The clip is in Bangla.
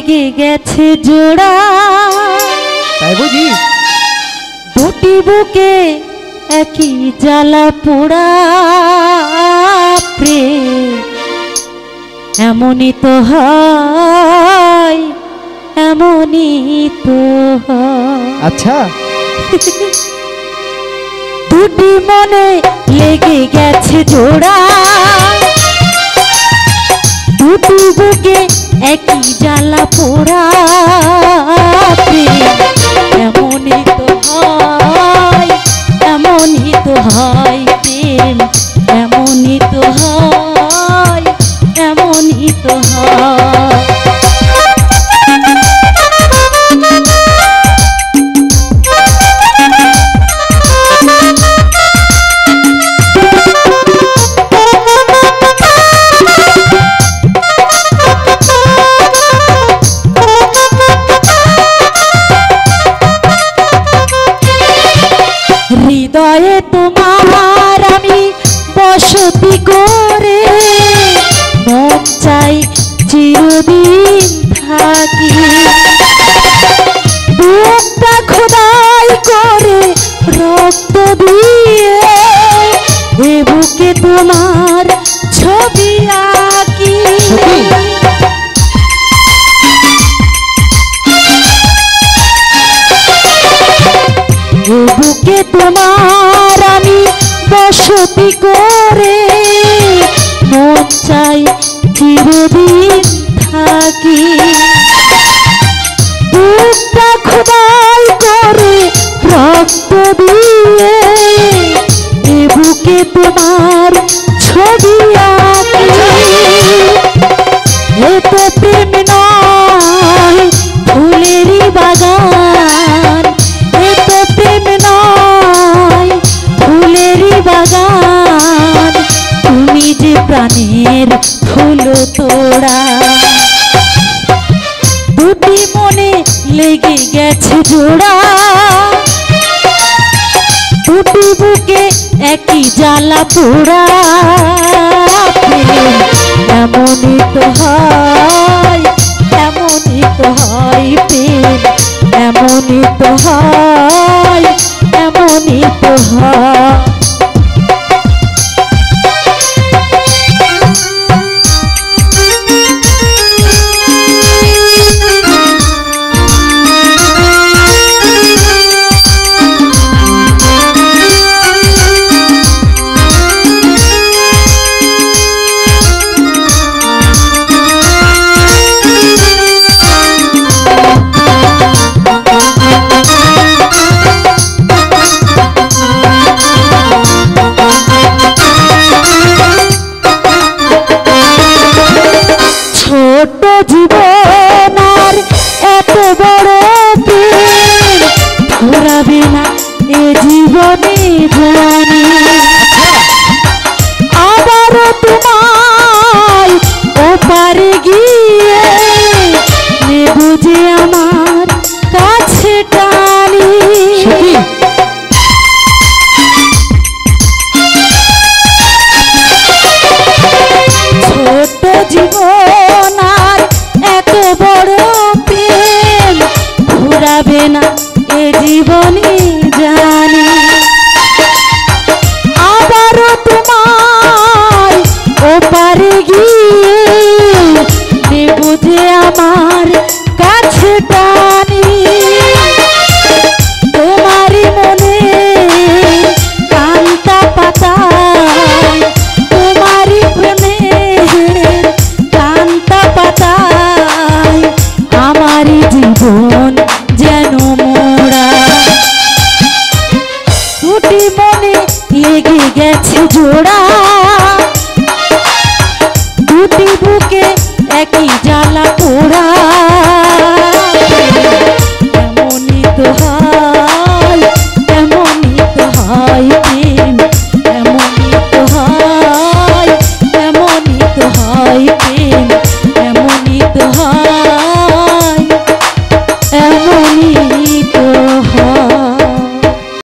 লেগে গেছে জোড়া। তাই বুঝি? দুটি বুকে একই জ্বালা পোড়া প্রেম এমনই তো হয় এমনই তো আচ্ছা। দুটি মনে লেগে গেছে জোড়া। দুটি বুকে একই জ্বালা পোড়া এমনই তো হয়, এমনই তো হয় প্রেম, এমনই তো হয়, এমনই হয়। হৃদয়ে তোমার আমি বসতি করে মন চাই চিরদিন থাকি। খোদাই করে রক্ত দিয়ে তো প্রেম নয়, ফুলেরই বাগান। এ তো প্রেম নয়, ফুলেরই বাগান। তুমি যে প্রাণের ফুল তোড়া। দুটি মনে লেগে গেছে জোড়া। দুটি বুকে একই জ্বালা পোড়া। এমনই তো হয়। এমনই তো হয় এমনই তো হয়। গেছে